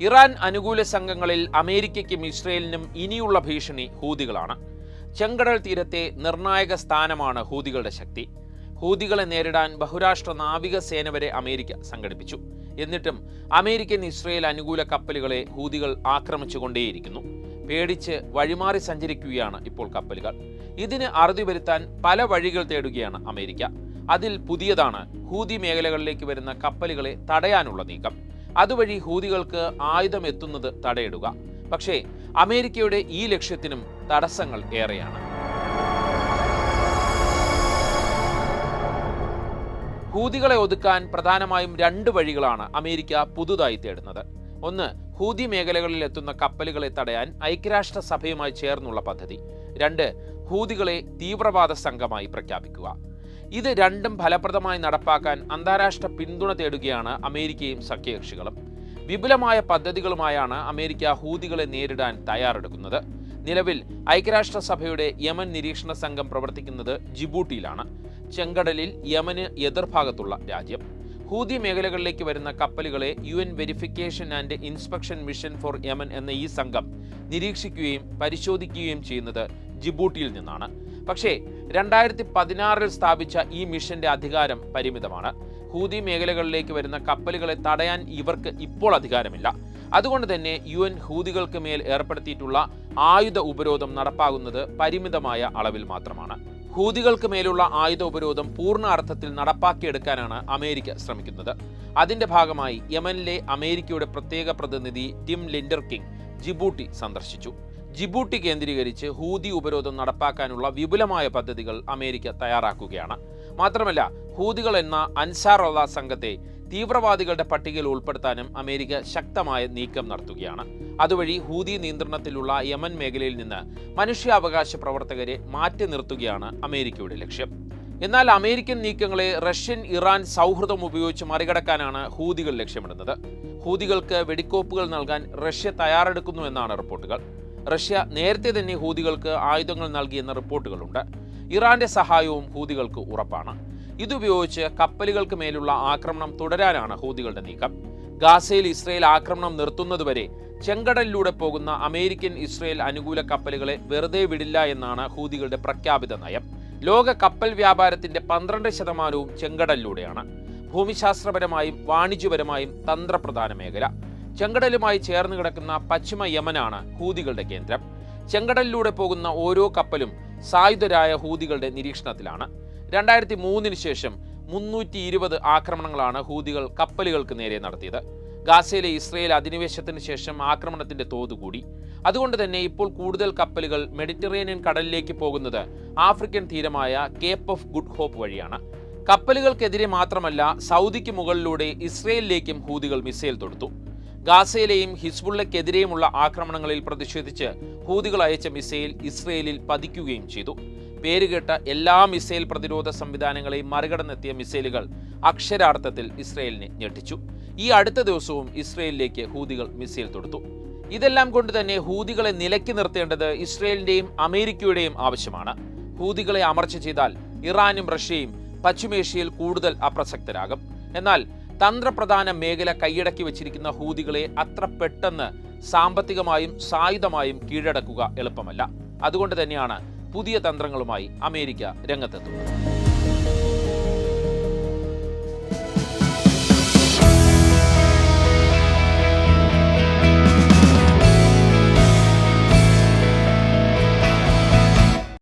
Iran അനുകൂല സംഘങ്ങളിൽ അമേരിക്കയ്ക്കും ഇസ്രയേലിനും ഇനിയുള്ള ഭീഷണി ഹൂതികളാണ്. ചെങ്കടൽ തീരത്തെ നിർണായക സ്ഥാനമാണ് ഹൂതികളുടെ ശക്തി. ഹൂതികളെ നേരിടാൻ ബഹുരാഷ്ട്ര നാവിക സേന വരെ അമേരിക്ക സംഘടിപ്പിച്ചു. എന്നിട്ടും അമേരിക്കൻ ഇസ്രയേൽ അനുകൂല കപ്പലുകളെ ഹൂതികൾ ആക്രമിച്ചുകൊണ്ടേയിരിക്കുന്നു. പേടിച്ച് വഴിമാറി സഞ്ചരിക്കുകയാണ് ഇപ്പോൾ കപ്പലുകൾ. ഇതിന് അറുതി വരുത്താൻ പല വഴികൾ തേടുകയാണ് അമേരിക്ക. അതിൽ പുതിയതാണ് ഹൂതി മേഖലകളിലേക്ക് വരുന്ന കപ്പലുകളെ തടയാനുള്ള നീക്കം. അതുവഴി ഹൂതികൾക്ക് ആയുധം എത്തുന്നത് തടയിടുക. പക്ഷേ അമേരിക്കയുടെ ഈ ലക്ഷ്യത്തിനും തടസ്സങ്ങൾ ഏറെയാണ്. ഹൂതികളെ ഒതുക്കാൻ പ്രധാനമായും രണ്ട് വഴികളാണ് അമേരിക്ക പുതുതായി തേടുന്നത്. ഒന്ന് ഹൂതി മേഖലകളിൽ എത്തുന്ന കപ്പലുകളെ തടയാൻ ഐക്യരാഷ്ട്ര സഭയുമായി ചേർന്നുള്ള പദ്ധതി. രണ്ട് ഹൂതികളെ തീവ്രവാദ സംഘമായി പ്രഖ്യാപിക്കുക. ഇത് രണ്ടും ഫലപ്രദമായി നടപ്പാക്കാൻ അന്താരാഷ്ട്ര പിന്തുണ തേടുകയാണ് അമേരിക്കയും സഖ്യകക്ഷികളും. വിപുലമായ പദ്ധതികളുമായാണ് അമേരിക്ക ഹൂതികളെ നേരിടാൻ തയ്യാറെടുക്കുന്നത്. നിലവിൽ ഐക്യരാഷ്ട്രസഭയുടെ യമൻ നിരീക്ഷണ സംഘം പ്രവർത്തിക്കുന്നത് ജിബൂട്ടിയിലാണ്. ചെങ്കടലിൽ യമന് എതിർഭാഗത്തുള്ള രാജ്യം. ഹൂതി മേഖലകളിലേക്ക് വരുന്ന കപ്പലുകളെ U N verification and inspection mission for Yemen എന്ന ഈ സംഘം നിരീക്ഷിക്കുകയും പരിശോധിക്കുകയും ചെയ്യുന്നത് ജിബൂട്ടിയിൽ നിന്നാണ്. പക്ഷേ രണ്ടായിരത്തി പതിനാറിൽ സ്ഥാപിച്ച ഈ മിഷന്റെ അധികാരം പരിമിതമാണ്. ഹൂതി മേഖലകളിലേക്ക് വരുന്ന കപ്പലുകളെ തടയാൻ ഇവർക്ക് ഇപ്പോൾ അധികാരമില്ല. അതുകൊണ്ട് തന്നെ യു എൻ ഹൂതികൾക്ക് മേൽ ഏർപ്പെടുത്തിയിട്ടുള്ള ആയുധ ഉപരോധം നടപ്പാകുന്നത് പരിമിതമായ അളവിൽ മാത്രമാണ്. ഹൂതികൾക്ക് മേലുള്ള ആയുധ ഉപരോധം പൂർണ അർത്ഥത്തിൽ നടപ്പാക്കിയെടുക്കാനാണ് അമേരിക്ക ശ്രമിക്കുന്നത്. അതിന്റെ ഭാഗമായി യമനിലെ അമേരിക്കയുടെ പ്രത്യേക പ്രതിനിധി ടിം ലിൻഡർ കിങ് ജിബൂട്ടി സന്ദർശിച്ചു. ജിബൂട്ടി കേന്ദ്രീകരിച്ച് ഹൂതി ഉപരോധം നടപ്പാക്കാനുള്ള വിപുലമായ പദ്ധതികൾ അമേരിക്ക തയ്യാറാക്കുകയാണ്. മാത്രമല്ല ഹൂതികൾ എന്ന അൻസാർ അള്ള സംഘത്തെ തീവ്രവാദികളുടെ പട്ടികയിൽ ഉൾപ്പെടുത്താനും അമേരിക്ക ശക്തമായ നീക്കം നടത്തുകയാണ്. അതുവഴി ഹൂതി നിയന്ത്രണത്തിലുള്ള യമൻ മേഖലയിൽ നിന്ന് മനുഷ്യാവകാശ പ്രവർത്തകരെ മാറ്റി നിർത്തുകയാണ് അമേരിക്കയുടെ ലക്ഷ്യം. എന്നാൽ അമേരിക്കൻ നീക്കങ്ങളെ റഷ്യൻ ഇറാൻ സൗഹൃദം ഉപയോഗിച്ച് മറികടക്കാനാണ് ഹൂതികൾ ലക്ഷ്യമിടുന്നത്. ഹൂതികൾക്ക് വെടിക്കോപ്പുകൾ നൽകാൻ റഷ്യ തയ്യാറെടുക്കുന്നു എന്നാണ് റിപ്പോർട്ടുകൾ. റഷ്യ നേരത്തെ തന്നെ ഹൂതികൾക്ക് ആയുധങ്ങൾ നൽകിയെന്ന റിപ്പോർട്ടുകളുണ്ട്. ഇറാന്റെ സഹായവും ഹൂതികൾക്ക് ഉറപ്പാണ്. ഇതുപയോഗിച്ച് കപ്പലുകൾക്ക് മേലുള്ള ആക്രമണം തുടരാനാണ് ഹൂതികളുടെ നീക്കം. ഗാസയിൽ ഇസ്രയേൽ ആക്രമണം നിർത്തുന്നതുവരെ ചെങ്കടലിലൂടെ പോകുന്ന അമേരിക്കൻ ഇസ്രയേൽ അനുകൂല കപ്പലുകളെ വെറുതെ വിടില്ല എന്നാണ് ഹൂതികളുടെ പ്രഖ്യാപിത നയം. ലോക കപ്പൽ വ്യാപാരത്തിന്റെ പന്ത്രണ്ട് ശതമാനവും ചെങ്കടലിലൂടെയാണ്. ഭൂമിശാസ്ത്രപരമായും വാണിജ്യപരമായും തന്ത്രപ്രധാന മേഖല. ചെങ്കടലുമായി ചേർന്ന് കിടക്കുന്ന പശ്ചിമ യമനാണ് ഹൂതികളുടെ കേന്ദ്രം. ചെങ്കടലിലൂടെ പോകുന്ന ഓരോ കപ്പലും സായുധരായ ഹൂതികളുടെ നിരീക്ഷണത്തിലാണ്. രണ്ടായിരത്തി മൂന്നിന് ശേഷം മുന്നൂറ്റി ഇരുപത് ആക്രമണങ്ങളാണ് ഹൂതികൾ കപ്പലുകൾക്ക് നേരെ നടത്തിയത്. ഗാസയിലെ ഇസ്രയേൽ അധിനിവേശത്തിന് ശേഷം ആക്രമണത്തിന്റെ തോത് കൂടി. അതുകൊണ്ട് തന്നെ ഇപ്പോൾ കൂടുതൽ കപ്പലുകൾ മെഡിറ്ററേനിയൻ കടലിലേക്ക് പോകുന്നത് ആഫ്രിക്കൻ തീരമായ കേപ്പ് ഓഫ് ഗുഡ് ഹോപ്പ് വഴിയാണ്. കപ്പലുകൾക്കെതിരെ മാത്രമല്ല സൗദിക്ക് മുകളിലൂടെ ഇസ്രയേലിലേക്കും ഹൂതികൾ മിസൈൽ തൊടുത്തു. ഗാസയിലെയും ഹിസ്ബുള്ളക്കെതിരെയുമുള്ള ആക്രമണങ്ങളിൽ പ്രതിഷേധിച്ച് ഹൂതികൾ അയച്ച മിസൈൽ ഇസ്രയേലിൽ പതിക്കുകയും ചെയ്തു. പേരുകേട്ട എല്ലാ മിസൈൽ പ്രതിരോധ സംവിധാനങ്ങളെയും മറികടന്നെത്തിയ മിസൈലുകൾ അക്ഷരാർത്ഥത്തിൽ ഇസ്രയേലിനെ ഞെട്ടിച്ചു. ഈ അടുത്ത ദിവസവും ഇസ്രയേലിലേക്ക് ഹൂതികൾ മിസൈൽ തൊടുത്തു. ഇതെല്ലാം കൊണ്ട് തന്നെ ഹൂതികളെ നിലയ്ക്ക് നിർത്തേണ്ടത് ഇസ്രയേലിന്റെയും അമേരിക്കയുടെയും ആവശ്യമാണ്. ഹൂതികളെ അമർച്ച ചെയ്താൽ ഇറാനും റഷ്യയും പശ്ചിമേഷ്യയിൽ കൂടുതൽ അപ്രസക്തരാകും. എന്നാൽ തന്ത്രപ്രധാന മേഖല കൈയടക്കി വെച്ചിരിക്കുന്ന ഹൂതികളെ അത്ര പെട്ടെന്ന് സാമ്പത്തികമായും സായുധമായും കീഴടക്കുക എളുപ്പമല്ല. അതുകൊണ്ട് തന്നെയാണ് പുതിയ തന്ത്രങ്ങളുമായി അമേരിക്ക രംഗത്തെത്തുന്നത്.